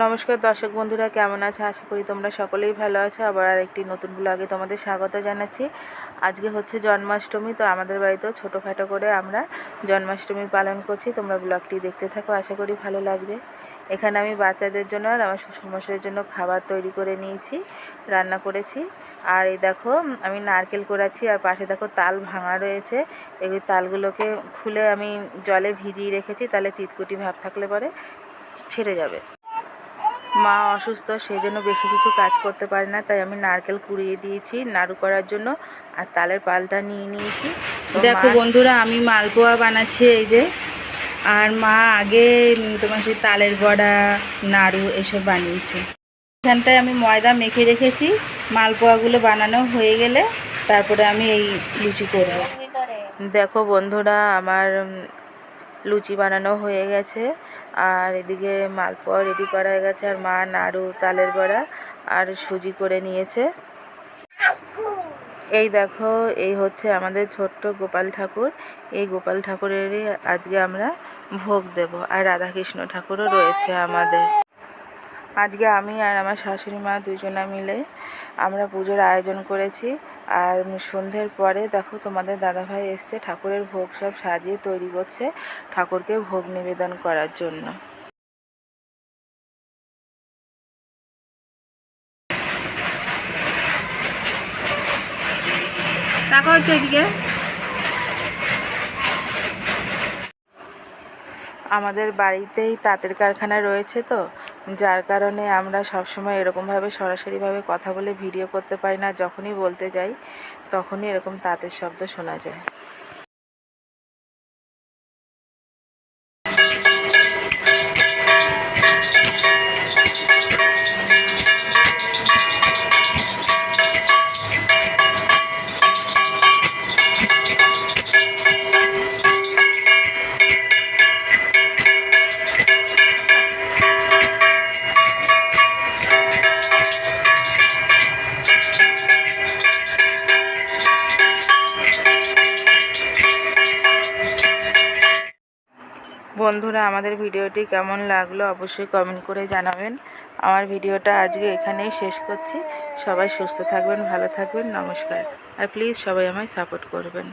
নমস্কার দর্শক বন্ধুরা, কেমন আছে? আশা করি তোমরা সকলেই ভালো আছো। আবার আর একটি নতুন ব্লগে তোমাদের স্বাগত জানাচ্ছি। আজকে হচ্ছে জন্মাষ্টমী, তো আমাদের বাড়িতেও ছোটোখাটো করে আমরা জন্মাষ্টমী পালন করছি। তোমরা ব্লগটি দেখতে থাকো, আশা করি ভালো লাগবে। এখানে আমি বাচ্চাদের জন্য আর আমার শ্বশুরমশাইয়ের জন্য খাবার তৈরি করে নিয়েছি, রান্না করেছি। আর এই দেখো, আমি নারকেল করাচ্ছি, আর পাশে দেখো তাল ভাঙা রয়েছে। এই তালগুলোকে খুলে আমি জলে ভিজিয়ে রেখেছি, তাহলে তিতকুটি ভাব থাকলে পরে ছেড়ে যাবে। মা অসুস্থ সেই জন্য বেশি কিছু কাজ করতে পারে না তাই আমি নারকেল কুড়িয়ে দিয়েছি নাড়ু করার জন্য আর তালের পালটা নিয়ে নিয়েছি। দেখো বন্ধুরা আমি মালপোয়া বানাচ্ছি এই যে। আর মা আগে তোমার সেই তালের বড়া নাড়ু এসব বানিয়েছে। এখানটায় আমি ময়দা মেখে রেখেছি মালপোয়াগুলো বানানো হয়ে গেলে তারপরে আমি এই লুচি করব দেখো বন্ধুরা আমার লুচি বানানো হয়ে গেছে। আর এদিকে মালপোয়া রেডি করা হয়ে গেছে আর মা নাড়ু, তালের বড়া আর সুজি করে নিয়েছে। এই দেখো, এই হচ্ছে আমাদের ছোট্ট গোপাল ঠাকুর। এই গোপাল ঠাকুরেরই আজকে আমরা ভোগ দেব আর রাধাকৃষ্ণ ঠাকুরও রয়েছে আমাদের। আজকে আমি আর আমার শাশুড়ি মা দুজনা মিলে আমরা পুজোর আয়োজন করেছি। আর সন্ধ্যের পরে দেখো তোমাদের দাদাভাই এসছে, ঠাকুরের ভোগ সব সাজিয়ে তৈরি করছে ঠাকুরকে ভোগ নিবেদন করার জন্য। আমাদের বাড়িতেই তাঁতের কারখানা রয়েছে তো যার কারণে আমরা সবসময় এরকমভাবে সরাসরিভাবে কথা বলে ভিডিও করতে পারি না। যখনই বলতে যাই, তখনই এরকম তাঁতের শব্দ শোনা যায়। বন্ধুরা, আমাদের ভিডিওটি কেমন লাগল অবশ্যই কমেন্ট করে জানাবেন। আমার ভিডিওটা আজকে এখানেই শেষ করছি। সবাই সুস্থ থাকবেন, ভালো থাকবেন, নমস্কার। আর প্লিজ সবাই আমায় সাপোর্ট করবেন।